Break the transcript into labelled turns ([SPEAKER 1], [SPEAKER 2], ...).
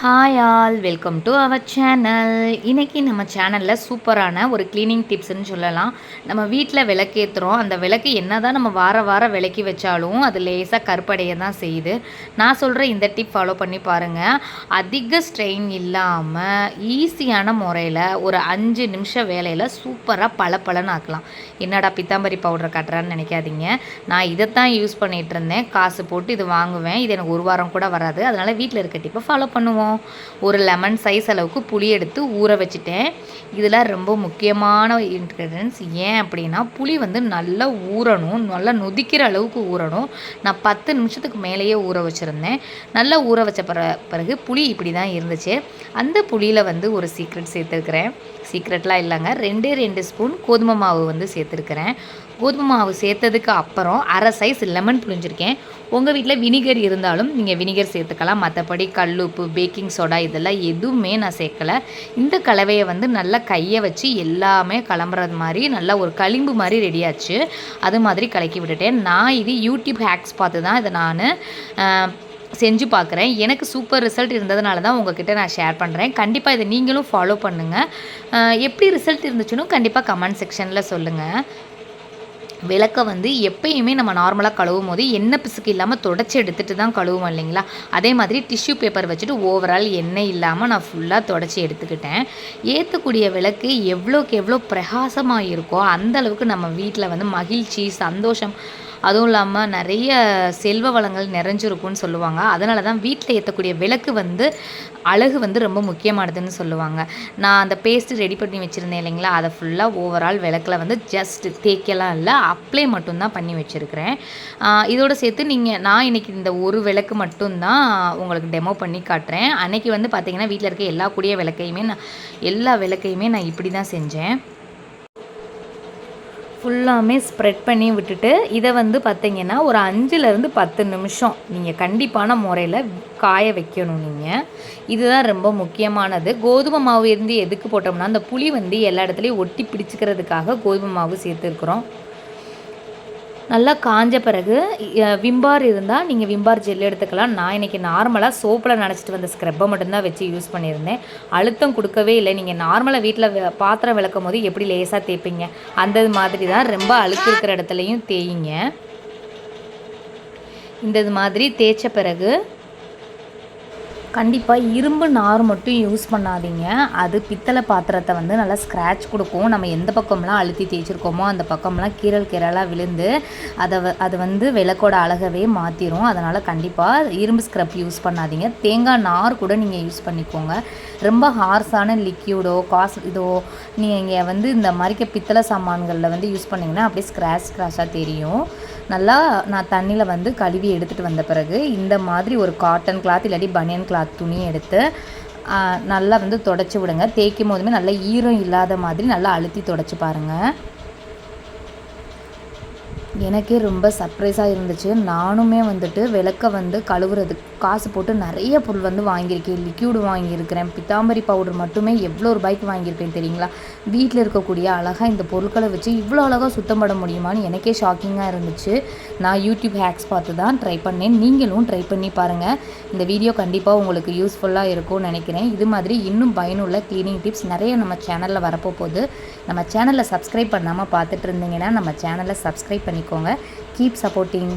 [SPEAKER 1] Hi all welcome to our channel இன்றைக்கி நம்ம சேனலில் சூப்பரான ஒரு க்ளீனிங் டிப்ஸ்னு சொல்லலாம். நம்ம வீட்டில் விளக்கேற்றுறோம் அந்த விளக்கு என்ன தான் நம்ம வார வாரம் விளக்கி வச்சாலும் அது லேசாக கருப்படைய தான் செய்யுது. நான் சொல்கிற இந்த டிப் ஃபாலோ பண்ணி பாருங்கள் அதிக ஸ்ட்ரெயின் இல்லாமல் ஈஸியான முறையில் ஒரு அஞ்சு நிமிஷம் வேலையில் சூப்பராக பல பலன்னு ஆக்கலாம். என்னடா பித்தாம்பரி பவுடர் கட்டுறான்னு நினைக்காதீங்க. நான் இதைத்தான் யூஸ் பண்ணிகிட்டு இருந்தேன். காசு போட்டு இது வாங்குவேன். இது எனக்கு ஒரு வாரம் கூட வராது. அதனால் வீட்டில் இருக்க டிப்பை ஃபாலோ பண்ணுவோம். ஒரு லெமன் சைஸ் அளவுக்கு புளி எடுத்து ஊற வச்சுட்டேன். இதில் ரொம்ப முக்கியமான இன்க்ரீடியன்ஸ் ஏன் அப்படின்னா புளி வந்து நல்லா ஊறணும். நல்லா நொதிக்கிற அளவுக்கு ஊறணும். நான் பத்து நிமிஷத்துக்கு மேலேயே ஊற வச்சுருந்தேன். நல்லா ஊற வச்ச பிற பிறகு புளி இப்படி தான் இருந்துச்சு. அந்த புளியில் வந்து ஒரு சீக்ரெட் சேர்த்துருக்குறேன். சீக்ரெட்லாம் இல்லைங்க. ரெண்டே ரெண்டு ஸ்பூன் கோதுமை மாவு வந்து சேர்த்துருக்குறேன். கோதுமை மாவு சேர்த்ததுக்கு அப்புறம் அரை சைஸ் லெமன் புழிஞ்சிருக்கேன். உங்கள் வீட்டில் வினிகர் இருந்தாலும் நீங்கள் வினிகர் சேர்த்துக்கலாம். மற்றபடி கல்லுப்பு பேக்கிங் சோடா இதெல்லாம் எதுவுமே நான் சேர்க்கலை. இந்த கலவையை வந்து நல்லா கையை வச்சு எல்லாமே கிளம்புறது மாதிரி நல்லா ஒரு களிம்பு மாதிரி ரெடியாச்சு அது மாதிரி கலக்கி விட்டுட்டேன். நான் இது யூடியூப் ஹேக்ஸ் பார்த்து தான் இதை நான் செஞ்சு பார்க்குறேன். எனக்கு சூப்பர் ரிசல்ட் இருந்ததுனால தான் உங்ககிட்ட நான் ஷேர் பண்ணுறேன் கண்டிப்பாக இதை நீங்களும் ஃபாலோ பண்ணுங்கள் எப்படி ரிசல்ட் இருந்துச்சுன்னு கண்டிப்பாக கமெண்ட் செக்ஷனில் சொல்லுங்கள் விளக்கை வந்து எப்பயுமே நம்ம நார்மலாக கழுவும் போது எண்ணெய் பிசுக்கு இல்லாமல் தொடச்சி எடுத்துகிட்டு தான் கழுவுவோம் இல்லைங்களா? அதே மாதிரி டிஷ்யூ பேப்பர் வச்சுட்டு ஓவரால் எண்ணெய் இல்லாமல் நான் ஃபுல்லாக தொடச்சி எடுத்துக்கிட்டேன். ஏற்றக்கூடிய விளக்கு எவ்வளோக்கு எவ்வளோ பிரகாசமாக இருக்கோ அந்த அளவுக்கு நம்ம வீட்டில் வந்து மகிழ்ச்சி சந்தோஷம் அதுவும் இல்லாமல் நிறைய செல்வ வளங்கள் நிறைஞ்சிருக்கும்னு சொல்லுவாங்க. அதனால தான் வீட்டில் ஏற்றக்கூடிய விளக்கு வந்து அழகு வந்து ரொம்ப முக்கியமானதுன்னு சொல்லுவாங்க. நான் அந்த பேஸ்ட் ரெடி பண்ணி வச்சுருந்தேன் இல்லைங்களா? அதை ஃபுல்லாக ஓவரால் விளக்கில் வந்து ஜஸ்ட் தேய்க்கலாம் இல்லை அப்ளை மட்டும்தான் பண்ணி வச்சுருக்கிறேன். இதோடு சேர்த்து நீங்கள் நான் இன்றைக்கி இந்த ஒரு விளக்கு மட்டும்தான் உங்களுக்கு டெமோ பண்ணி காட்டுறேன். அன்றைக்கி வந்து பார்த்திங்கன்னா வீட்டில் இருக்க எல்லா கூடிய விளக்கையுமே நான் எல்லா விளக்கையுமே நான் இப்படி தான் செஞ்சேன். ஃபுல்லாமே ஸ்ப்ரெட் பண்ணி விட்டுட்டு இதை வந்து பார்த்திங்கன்னா ஒரு அஞ்சுலேருந்து பத்து நிமிஷம் நீங்கள் கண்டிப்பான முறையில் காய வைக்கணும் நீங்கள் இதுதான் ரொம்ப முக்கியமானது. கோதுமை மாவு இருந்து எதுக்கு போட்டோம்னா அந்த புளி வந்து எல்லா இடத்துலையும் ஒட்டி பிடிச்சிக்கிறதுக்காக கோதுமை மாவு சேர்த்துருக்குறோம். நல்லா காஞ்ச பிறகு விம்பார் இருந்தால் நீங்கள் விம்பார் ஜெல் எடுத்துக்கலாம். நான் இன்றைக்கி நார்மலாக சோப்பில் நினச்சிட்டு வந்த ஸ்க்ரப்பை மட்டும்தான் வச்சு யூஸ் பண்ணியிருந்தேன். அழுத்தம் கொடுக்கவே இல்லை. நீங்கள் நார்மலாக வீட்டில் பாத்திரம் விளக்கும் போது எப்படி லேசாக தேய்ப்பீங்க? அந்த மாதிரி தான் ரொம்ப அழுக்கு இருக்கிற இடத்துலையும் தேய்ங்க. இந்த மாதிரி தேய்ச்ச பிறகு கண்டிப்பாக இரும்பு நார் மட்டும் யூஸ் பண்ணாதீங்க. அது பித்தளை பாத்திரத்தை வந்து நல்லா ஸ்க்ராட்ச் கொடுக்கும். நம்ம எந்த பக்கம்லாம் அழுத்தி தேய்ச்சிருக்கோமோ அந்த பக்கம்லாம் கீரல் கீரலாக விழுந்து அதை அது வந்து விளக்கோட அழகவே மாற்றிடும் அதனால் கண்டிப்பாக இரும்பு ஸ்க்ரப் யூஸ் பண்ணாதீங்க. தேங்காய் நார் கூட நீங்கள் யூஸ் பண்ணிக்கோங்க. ரொம்ப ஹார்ஸான லிக்யூடோ காசு இதோ நீங்கள் வந்து இந்த மாதிரிக்க பித்தளை சாமான்களில் வந்து யூஸ் பண்ணிங்கன்னா அப்படியே ஸ்க்ராச் ஸ்க்ராச்சாக தெரியும். நல்லா நான் தண்ணியில் வந்து கழுவி எடுத்துகிட்டு வந்த பிறகு இந்த மாதிரி ஒரு காட்டன் கிளாத் இல்லாட்டி பனியன் கிளாத் துணி எடுத்து நல்லா வந்து தொடச்சி விடுங்க. தேய்க்கும் போதுமே நல்லா ஈரம் இல்லாத மாதிரி நல்லா அழுத்தி தொடச்சி பாருங்கள் எனக்கே ரொம்ப சர்ப்ரைஸாக இருந்துச்சு. நானுமே வந்துட்டு விளக்க வந்து கழுவுறதுக்கு காசு போட்டு நிறைய பொருள் வந்து வாங்கியிருக்கேன். லிக்யூடு வாங்கியிருக்கிறேன். பித்தாம்பரி பவுடர் மட்டுமே எவ்வளோ ரூபாய்க்கு வாங்கியிருப்பேன் தெரியுங்களா? வீட்டில் இருக்கக்கூடிய அழகாக இந்த பொருட்களை வச்சு இவ்வளோ அழகாக சுத்தம் பண்ண முடியுமான்னு எனக்கே ஷாக்கிங்காக இருந்துச்சு. நான் யூடியூப் ஹேக்ஸ் பார்த்து தான் ட்ரை பண்ணேன். நீங்களும் ட்ரை பண்ணி பாருங்கள் இந்த வீடியோ கண்டிப்பாக உங்களுக்கு யூஸ்ஃபுல்லாக இருக்கும்னு நினைக்கிறேன். இது மாதிரி இன்னும் பயனுள்ள க்ளீனிங் டிப்ஸ் நிறைய நம்ம சேனலில் வரப்போ போகுது. நம்ம சேனலில் சப்ஸ்கிரைப் பண்ணாமல் பார்த்துட்டு இருந்தீங்கன்னா நம்ம சேனலை சப்ஸ்கிரைப் பண்ணிக்கோங்க. Keep supporting